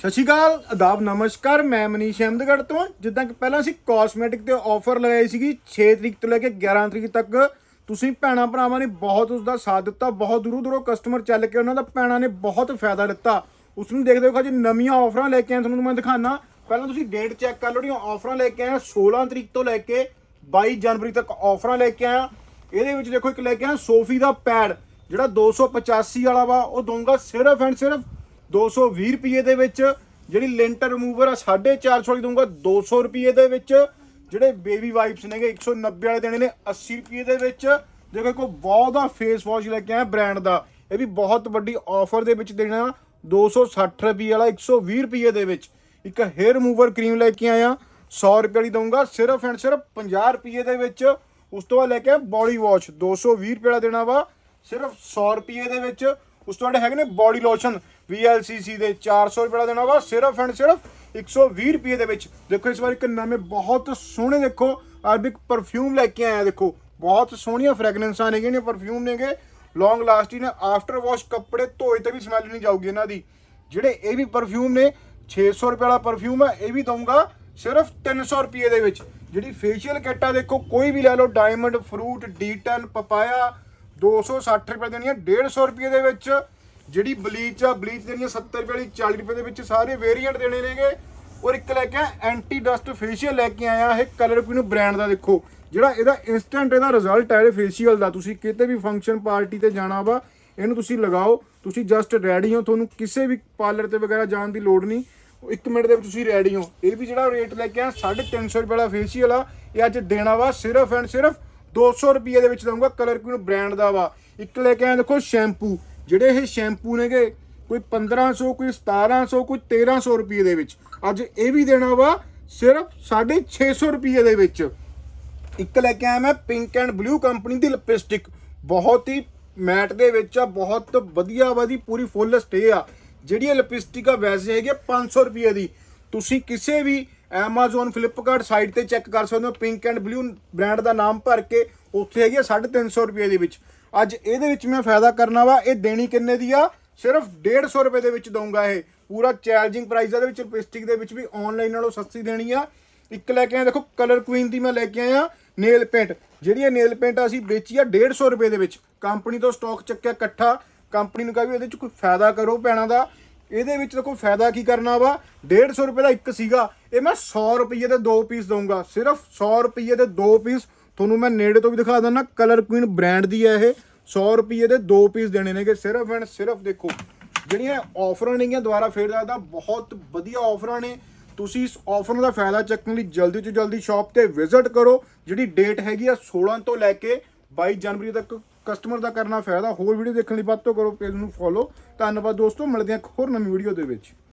ਸਤਿ ਸ਼੍ਰੀ ਅਕਾਲ ਆਦਾਬ ਨਮਸਕਾਰ, ਮੈਂ ਮਨੀਸ਼ ਅਹਿਮਦਗੜ੍ਹ ਤੋਂ। ਜਿੱਦਾਂ ਕਿ ਪਹਿਲਾਂ ਅਸੀਂ ਕਾਸਮੈਟਿਕ ਤੇ ਆਫਰ ਲਗਾਈ ਸੀਗੀ 6 ਤਰੀਕ ਤੋਂ ਲੈ ਕੇ 11 ਤਰੀਕ ਤੱਕ। ਤੁਸੀਂ ਭੈਣਾ ਭਰਾਵਾਂ ਨੇ ਬਹੁਤ ਉਸ ਦਾ ਸਾਥ ਦਿੱਤਾ, ਬਹੁਤ ਦੂਰੋਂ ਦੂਰੋਂ ਕਸਟਮਰ ਚੱਲ ਕੇ ਉਹਨਾਂ ਦਾ ਭੈਣਾਂ ਨੇ ਬਹੁਤ ਫਾਇਦਾ ਲਿੱਤਾ। ਉਸ ਨੂੰ ਦੇਖਦੇ ਹੋ ਜੀ ਨਵੀਆਂ ਆਫਰਾਂ ਲੈ ਕੇ ਆਏ, ਤੁਹਾਨੂੰ ਮੈਂ ਦਿਖਾਣਾ ਪਹਿਲਾਂ ਤੁਸੀਂ ਡੇਟ ਚੈੱਕ ਕਰ ਲਓ, ਜਿਹੜੀਆਂ ਆਫਰਾਂ ਲੈ ਕੇ ਆਇਆ ਆ 16 ਤਰੀਕ ਤੋਂ ਲੈ ਕੇ 22 ਜਨਵਰੀ ਤੱਕ ਆਫਰਾਂ ਲੈ ਕੇ ਆਇਆ। ਇਹਦੇ ਵਿੱਚ ਦੇਖੋ ਇੱਕ ਲੈ ਕੇ ਆਇਆ ਸੋਫੀ ਦਾ ਪੈਡ ਜਿਹੜਾ 285 ਵਾਲਾ ਵਾ, ਉਹ ਦਊਂਗਾ ਸਿਰਫ ਐਂਡ ਸਿਰਫ 220 ਰੁਪਏ ਦੇ ਵਿੱਚ ਜਿਹੜੀ ਲਿੰਟਰ ਰਿਮੂਵਰ ਆ 450 ਵਾਲੀ ਦਊਂਗਾ 200 ਰੁਪਏ ਦੇ ਵਿੱਚ ਜਿਹੜੇ ਬੇਬੀ ਵਾਈਪਸ ਨੇਗੇ 190 ਵਾਲੇ ਦੇਣੇ ਨੇ 80 ਰੁਪਏ ਦੇ ਵਿੱਚ ਦੇਖੋ, ਕੋਈ ਬਹੁਤ ਦਾ ਫੇਸ ਵਾਸ਼ ਲੈ ਕੇ ਆਇਆ ਬ੍ਰਾਂਡ ਦਾ। ਇਹ ਵੀ ਬਹੁਤ ਵੱਡੀ ਆਫਰ ਦੇ ਵਿੱਚ ਦੇਣਾ 260 ਰੁਪਏ ਵਾਲਾ 120 ਰੁਪਏ ਦੇ ਵਿੱਚ। ਇੱਕ ਹੇਅਰ ਰਿਮੂਵਰ ਕਰੀਮ ਲੈ ਕੇ ਆਇਆ 100 ਰੁਪਏ ਵਾਲੀ ਦਊਂਗਾ, ਸਿਰਫ ਐਂਡ ਸਿਰਫ 50 ਰੁਪਏ ਦੇ ਵਿੱਚ। ਉਸ ਤੋਂ ਬਾਅਦ ਲੈ ਕੇ ਬੋਡੀ ਵਾਸ਼ 220 ਰੁਪਏ ਵਾਲਾ ਦੇਣਾ ਵਾ, ਸਿਰਫ 100 ਰੁਪਏ ਦੇ ਵਿੱਚ। ਉਸ ਤੋਂ ਬਾਅਦ ਹੈਗੇ ਨੇ ਬੋਡੀ ਲੋਸ਼ਨ VLCC ਦੇ 400 ਰੁਪਏ ਵਾਲਾ ਦੇਣਾ ਵਾ ਸਿਰਫ ਐਂਡ ਸਿਰਫ 120 ਰੁਪਏ ਦੇ ਵਿੱਚ। ਦੇਖੋ ਇਸ ਵਾਰ ਇੱਕ ਨਵੇਂ, ਬਹੁਤ ਸੋਹਣੇ ਦੇਖੋ, ਅਰਬਿਕ ਪਰਫਿਊਮ ਲੈ ਕੇ ਆਇਆ ਦੇਖੋ। ਬਹੁਤ ਸੋਹਣੀਆਂ ਫ੍ਰੈਗਰੈਂਸਾਂ ਨੇਗੇ ਨੇ ਪਰਫਿਊਮ ਨੇਗੇ। ਲੌਂਗ ਲਾਸਟਿੰਗ ਆਫਟਰ ਵਾਸ਼ ਕੱਪੜੇ ਧੋਏ ਤੇ ਵੀ ਸਮੈਲ ਨਹੀਂ ਜਾਊਗੀ ਇਹਨਾਂ ਦੀ। ਜਿਹੜੇ ਇਹ ਵੀ ਪਰਫਿਊਮ ਨੇ 600 ਰੁਪਏ ਵਾਲਾ ਪਰਫਿਊਮ ਹੈ ਇਹ ਵੀ ਦਊਂਗਾ ਸਿਰਫ 300 ਰੁਪਏ ਦੇ ਵਿੱਚ। ਜਿਹੜੀ ਫੇਸ਼ੀਅਲ ਕਿੱਟ ਆ ਦੇਖੋ, ਕੋਈ ਵੀ ਲੈ ਲਓ ਡਾਇਮੰਡ ਫਰੂਟ ਡੀ10 ਪਪਾਇਆ 260 ਰੁਪਏ ਦੇਣੀ ਹੈ 150 ਰੁਪਏ ਦੇ ਵਿੱਚ ਜਿਹੜੀ ਬਲੀਚ ਆ, ਬਲੀਚ ਦੇਣੀ ਹੈ 70 ਰੁਪਏ ਵਾਲੀ 40 ਰੁਪਏ ਦੇ ਵਿੱਚ ਸਾਰੇ ਵੇਰੀਐਂਟ ਦੇਣੇ ਨੇਗੇ। ਔਰ ਇੱਕ ਲੈ ਕੇ ਆਇਆ ਐਂਟੀ ਡਸਟ ਫੇਸ਼ੀਅਲ ਲੈ ਕੇ ਆਇਆ, ਇਹ ਕਲਰ ਕੁਇਨ ਬ੍ਰਾਂਡ ਦਾ ਦੇਖੋ। ਜਿਹੜਾ ਇਹਦਾ ਇਨਸਟੈਂਟ ਇਹਦਾ ਰਿਜ਼ਲਟ ਹੈ ਇਹ ਫੇਸ਼ੀਅਲ ਦਾ। ਤੁਸੀਂ ਕਿਤੇ ਵੀ ਫੰਕਸ਼ਨ ਪਾਰਟੀ ਤੇ ਜਾਣਾ ਵਾ, ਇਹਨੂੰ ਤੁਸੀਂ ਲਗਾਓ। ਤੁਸੀਂ ਜਸਟ ਰੈਡੀ ਹੋ, ਤੁਹਾਨੂੰ ਕਿਸੇ ਵੀ ਪਾਰਲਰ ਤੇ ਵਗੈਰਾ ਜਾਣ ਦੀ ਲੋੜ ਨਹੀਂ। ਇੱਕ ਮਿੰਟ ਦੇ ਵਿੱਚ ਤੁਸੀਂ ਰੈਡੀ ਹੋ। ਇਹ ਵੀ ਜਿਹੜਾ ਰੇਟ ਲੈ ਕੇ ਆ 350 ਰੁਪਏ ਵਾਲਾ ਫੇਸ਼ੀਅਲ ਆ, ਇਹ ਅੱਜ ਦੇਣਾ ਵਾ ਸਿਰਫ ਐਂਡ ਸਿਰਫ 200 ਰੁਪਏ ਦੇ ਵਿੱਚ ਦਊਂਗਾ ਕਲਰ ਕਿਉਂ ਬ੍ਰਾਂਡ ਦਾ ਵਾ। ਇੱਕ ਲੈ ਕੇ ਆਇਆ, ਦੇਖੋ ਸ਼ੈਂਪੂ ਜਿਹੜੇ ਇਹ ਸ਼ੈਂਪੂ ਨੇਗੇ, ਕੋਈ 1500 ਕੋਈ 1700 ਕੋਈ 1300 ਰੁਪਏ ਦੇ ਵਿੱਚ। ਅੱਜ ਇਹ ਵੀ ਦੇਣਾ ਵਾ, ਸਿਰਫ 650 ਰੁਪਏ ਦੇ ਵਿੱਚ। ਇੱਕ ਲੈ ਕੇ ਆਇਆ ਮੈਂ ਪਿੰਕ ਐਂਡ ਬਲੂ ਕੰਪਨੀ ਦੀ ਲਿਪਸਟਿਕ ਬਹੁਤ ਹੀ ਮੈਟ ਦੇ ਵਿੱਚ ਆ, ਬਹੁਤ ਵਧੀਆ ਵਾ ਦੀ ਪੂਰੀ ਫੁੱਲ ਸਟੇ ਆ। ਜਿਹੜੀ ਲਿਪਸਟਿਕ ਆ, ਵੈਸੇ ਹੈਗੀ ਆ 500 ਰੁਪਏ ਦੀ। ਤੁਸੀਂ ਕਿਸੇ ਵੀ Amazon, Flipkart ਸਾਈਟ ਤੇ ਚੈੱਕ ਕਰ ਸਕਦੇ ਹੋ। ਪਿੰਕ ਐਂਡ ਬਲੂ ਬ੍ਰਾਂਡ ਦਾ ਨਾਮ ਭਰ ਕੇ ਉੱਥੇ ਹੈਗੀ ਆ 350 ਰੁਪਏ ਦੇ ਵਿੱਚ। ਅੱਜ ਇਹਦੇ ਵਿੱਚ ਮੈਂ ਫਾਇਦਾ ਕਰਨਾ ਵਾ, ਇਹ ਦੇਣੀ ਕਿੰਨੇ ਦੀ ਆ? ਸਿਰਫ 150 ਰੁਪਏ ਦੇ ਵਿੱਚ ਦਊਂਗਾ ਇਹ। ਪੂਰਾ ਚੈਲੰਜਿੰਗ ਪ੍ਰਾਈਸ ਦੇ ਵਿੱਚ ਲਿਪਸਟਿਕ ਦੇ ਵਿੱਚ ਵੀ ਆਨਲਾਈਨ ਨਾਲੋਂ ਸਸਤੀ ਦੇਣੀ ਆ। ਇੱਕ ਲੈ ਕੇ ਆਇਆ, ਦੇਖੋ ਕਲਰ ਕੁਈਨ ਦੀ ਮੈਂ ਲੈ ਕੇ ਆਇਆ ਨੇਲ ਪੇਂਟ ਜਿਹੜੀ ਇਹ ਨੇਲ ਪੇਂਟ ਅਸੀਂ ਵੇਚੀ ਆ 150 ਰੁਪਏ ਦੇ ਵਿੱਚ। ਕੰਪਨੀ ਤੋਂ ਸਟਾਕ ਚੱਕਿਆ ਇਕੱਠਾ। ਕੰਪਨੀ ਨੂੰ ਕਹਾਂ ਵੀ ਇਹਦੇ ਚ ਕੋਈ ਫਾਇਦਾ ਕਰੋ ਭੈਣਾਂ ਦਾ। ਇਹਦੇ ਵਿੱਚ ਦੇਖੋ ਫਾਇਦਾ ਕੀ ਕਰਨਾ ਵਾ? 150 ਰੁਪਏ ਦਾ ਇੱਕ ਸੀਗਾ। ਇਹ ਮੈਂ 100 ਰੁਪਏ ਦੇ ਦੋ ਪੀਸ ਦਊਂਗਾ। ਸਿਰਫ 100 ਰੁਪਏ ਦੇ ਦੋ ਪੀਸ ਤੁਹਾਨੂੰ ਮੈਂ ਨੇੜੇ ਤੋਂ ਵੀ ਦਿਖਾ ਦਿੰਦਾ। ਕਲਰ ਕੁਈਨ ਬ੍ਰਾਂਡ ਦੀ ਹੈ ਇਹ। 100 ਰੁਪਏ ਦੇ ਦੋ ਪੀਸ ਦੇਣੇ ਨੇਗੇ। ਸਿਰਫ ਐਂਡ ਸਿਰਫ ਦੇਖੋ, ਜਿਹੜੀਆਂ ਆਫਰਾਂ ਨੇਗੀਆਂ ਦੁਬਾਰਾ ਫੇਰ ਦੱਸਦਾ, ਬਹੁਤ ਵਧੀਆ ਆਫਰਾਂ ਨੇ। ਤੁਸੀਂ ਇਸ ਆਫਰ ਦਾ ਫਾਇਦਾ ਚੱਕਣ ਲਈ ਜਲਦੀ ਤੋਂ ਜਲਦੀ ਸ਼ਾਪ ਤੇ ਵਿਜ਼ਿਟ ਕਰੋ। ਜਿਹੜੀ ਡੇਟ ਹੈਗੀ ਆ 16 ਤੋਂ ਲੈ ਕੇ 22 ਜਨਵਰੀ ਤੱਕ ਕਸਟਮਰ ਦਾ ਕਰਨਾ ਫਾਇਦਾ, ਹੋਰ ਵੀਡੀਓ ਦੇਖਣ ਲਈ ਵੱਧ ਤੋਂ ਕਰੋ ਪੇਜ ਨੂੰ ਫੋਲੋ ਧੰਨਵਾਦ ਦੋਸਤੋ, ਮਿਲਦੇ ਹਾਂ ਇੱਕ ਹੋਰ ਨਵੀਂ ਵੀਡੀਓ ਦੇ ਵਿੱਚ।